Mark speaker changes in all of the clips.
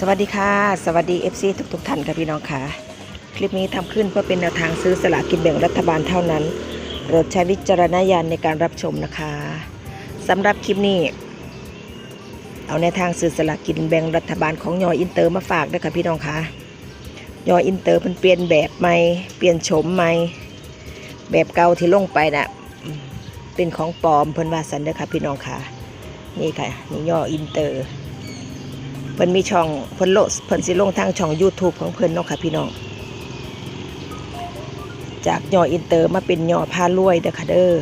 Speaker 1: สวัสดีค่ะ สวัสดี FC ทุกทุกๆท่านค่ะพี่น้องค่ะ คลิปนี้ทำขึ้นเพื่อเป็นแนวทางซื้อสลากกินแบ่งรัฐบาลเท่านั้นโปรดใช้วิจารณญาณในการรับชมนะคะสำหรับคลิปนี้ เอาแนวทางซื้อสลากกินแบ่งรัฐบาลของยออินเตอร์มาฝากด้วยค่ะพี่น้องค่ะยออินเตอร์มันเปลี่ยนแบบใหม่เปลี่ยนโฉมใหม่แบบเก่าที่ลงไปน่ะเป็นของปลอมเพิ่นว่าสันเด้อค่ะพี่น้องค่ะ นี่ค่ะนี่ยออินเตอร์ เพิ่นมีช่องเพิ่นโลดเพิ่นสิลงทางช่อง YouTube ของเพิ่นเนาะค่ะพี่น้อง จากย่ออินเตอร์มาเป็นย่อพารวยเด้อค่ะเด้อ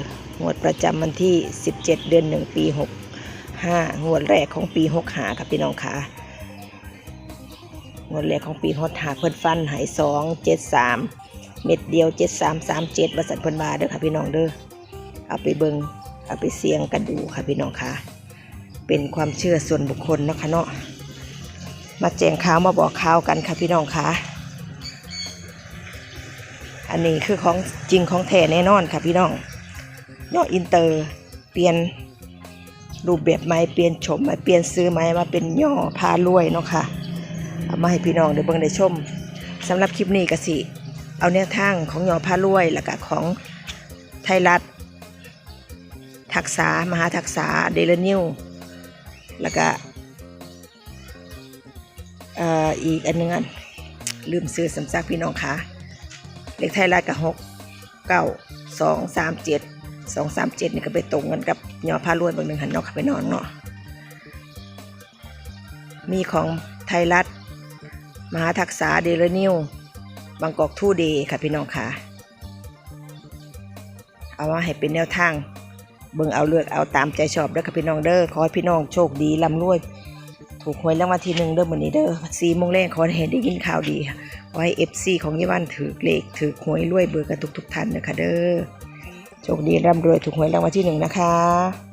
Speaker 1: งวดประจำวันที่ 17 เดือน 1 ปี 65งวดแรกของปี 65ค่ะพี่น้องค่ะงวดแรกของปี65เพิ่นฟันหาย2 73เม็ดเดียว7337ว่าสันเพิ่นว่าเด้อค่ะพี่น้องเด้อเอาไปเบิงเอาไปเสี่ยงกันดูค่ะพี่น้องค่ะ เป็นความเชื่อส่วนบุคคลเนาะค่ะเนาะ มาแจ้งข่าวมาบอกข่าวกันค่ะพี่น้องค่ะ อันนี้คือของจริงของแท้แน่นอนค่ะพี่น้องยอดอินเตอร์เปลี่ยนรูปแบบใหม่เปลี่ยนโฉมใหม่เปลี่ยนซื้อใหม่มาเป็นย่อพารวยเนาะค่ะเอามาให้พี่น้องได้เบิ่งได้ชมสำหรับคลิปนี้ก็สิเอาแนวทางของย่อพารวยแล้วก็ของไทยรัฐทักษามหาทักษาเดลนิวแล้วก็ อีกอันหนึงอันลืมซื้อสำซักพี่น้องค่ะเลขไทยรัฐกับหกเก้าสองสามเจ็ดสองสามเจ็ดนี่ก็ไปตรงกันกับยอพารวยบางหนึ่งหันนอกไปนอนเนาะมีของไทยรัฐ มหาทักษาเดลนิวบางกอกทู่เดย์ค่ะพี่น้องค่ะเอามาให้เป็นแนวทางเบิ่งเอาเลือกเอาตามใจชอบเด้อค่ะพี่น้องเด้อขอให้พี่น้องโชคดีร่ำรวย ถูกหวยรางวัลที่หนึ่งเด้อมื้อนี้เด้อสี่โมงแรงขอให้ได้ยินข่าวดีขอให้เอฟซีของยี่วันถือเลขถือหวยรวยเบอร์กันทุกทุกท่านนะคะเด้อโชคดีร่ำรวยถูกหวยรางวัลที่หนึ่งนะคะ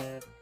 Speaker 2: Yeah.